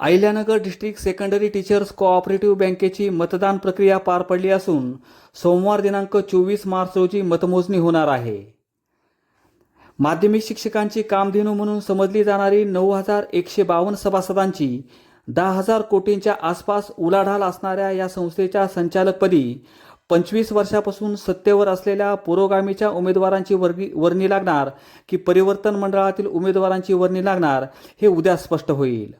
Ahilyanagar district secondary teachers cooperative बँकेची मतदान प्रक्रिया पार पडली असून सोमवार दिनांक चोवीस मार्च रोजी मतमोजणी होणार आहे. माध्यमिक शिक्षकांची कामधेनू म्हणून समजली जाणारी नऊ हजार एकशे बावन्न सभासदांची दहा हजार कोटींच्या आसपास उलाढाल असणाऱ्या या संस्थेच्या संचालकपदी पंचवीस वर्षापासून सत्तेवर असलेल्या पुरोगामीच्या उमेदवारांची वर्गी वर्णी लागणार की परिवर्तन मंडळातील उमेदवारांची वर्णी लागणार हे उद्या स्पष्ट होईल.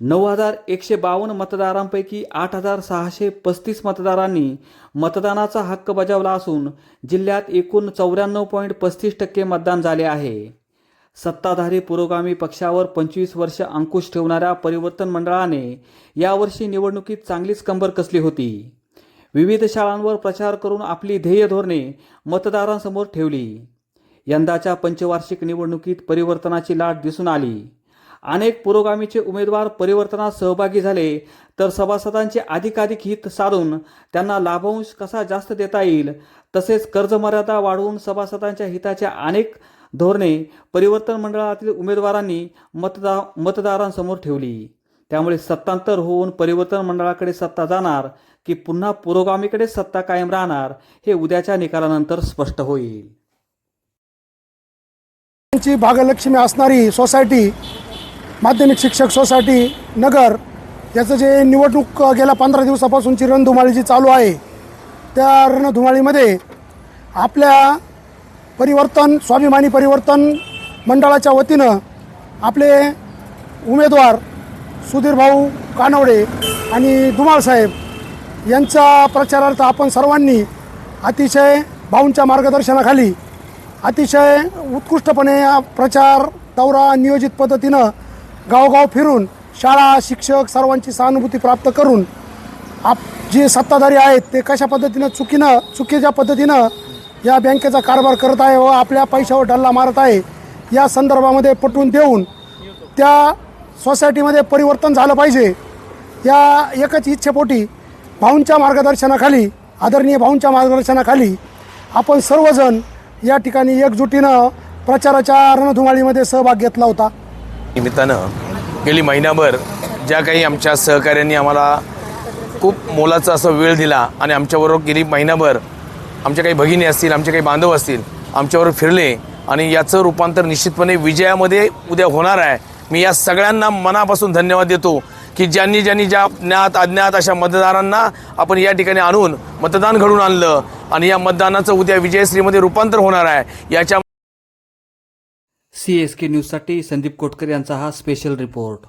नऊ हजार एकशे बावन्न मतदारांपैकी आठ हजार सहाशे पस्तीस मतदारांनी मतदानाचा हक्क बजावला असून जिल्ह्यात एकूण चौऱ्याण्णव पॉईंट पस्तीस टक्के मतदान झाले आहे. सत्ताधारी पुरोगामी पक्षावर पंचवीस वर्ष अंकुश ठेवणाऱ्या परिवर्तन मंडळाने यावर्षी निवडणुकीत चांगलीच कंबर कसली होती. विविध शाळांवर प्रचार करून आपली ध्येय धोरणे मतदारांसमोर ठेवली. यंदाच्या पंचवार्षिक निवडणुकीत परिवर्तनाची लाट दिसून आली. अनेक पुरोगामीचे उमेदवार परिवर्तनात सहभागी झाले तर सभासदांचे अधिकाधिक हित साधून त्यांना लाभांश कसा जास्त देता येईल? तसेच कर्जमर्यादा वाढवून सभासदांच्या हिताच्या अनेक धोरणे परिवर्तन मंडळातील उमेदवारांनी मतदा मतदारांसमोर ठेवली. त्यामुळे सत्तांतर होऊन परिवर्तन मंडळाकडे सत्ता जाणार की पुन्हा पुरोगामीकडे सत्ता कायम राहणार हे उद्याच्या निकालानंतर स्पष्ट होईल. भागलक्ष्मी असणारी सोसायटी माध्यमिक शिक्षक सोसायटी नगर याचं जे निवडणूक गेल्या पंधरा दिवसापासूनची रणधुमाळी जी चालू आहे त्या रणधुमाळीमध्ये आपल्या परिवर्तन स्वाभिमानी परिवर्तन मंडळाच्या वतीनं आपले उमेदवार सुधीर भाऊ कानवडे आणि धुमाळ साहेब यांच्या प्रचारार्थ आपण सर्वांनी अतिशय भाऊंच्या मार्गदर्शनाखाली अतिशय उत्कृष्टपणे प्रचार दौरा नियोजित पद्धतीनं गावगाव फिरून शाळा शिक्षक सर्वांची सहानुभूती प्राप्त करून आप जे सत्ताधारी आहेत ते कशा पद्धतीनं चुकीनं चुकीच्या पद्धतीनं या बँकेचा कारभार करत आहे व आपल्या पैशावर डल्ला मारत आहे या संदर्भामध्ये पटवून देऊन त्या सोसायटीमध्ये परिवर्तन झालं पाहिजे. या एकच इच्छेपोटी भाऊंच्या मार्गदर्शनाखाली आदरणीय भाऊंच्या मार्गदर्शनाखाली आपण सर्वजण या ठिकाणी एकजुटीनं प्रचाराच्या रणधुमाळीमध्ये सहभाग घेतला होता. निमित्तानं गेली महिनाभर ज्या काही आमच्या सहकाऱ्यांनी आम्हाला खूप मोलाचा असा वेळ दिला आणि आमच्याबरोबर गेली महिनाभर आमच्या काही भगिनी असतील आमचे काही बांधव असतील आमच्याबरोबर फिरले आणि याचं रूपांतर निश्चितपणे विजयामध्ये उद्या होणार आहे. मी या सगळ्यांना मनापासून धन्यवाद देतो की ज्यांनी ज्यांनी ज्या ज्ञात अज्ञात अशा मतदारांना आपण या ठिकाणी आणून मतदान घडून आणलं आणि या मतदानाचं उद्या विजयश्रीमध्ये रूपांतर होणार आहे. याच्या सी एस के न्यूजसाठी संदीप कोटकर यांचा हा स्पेशल रिपोर्ट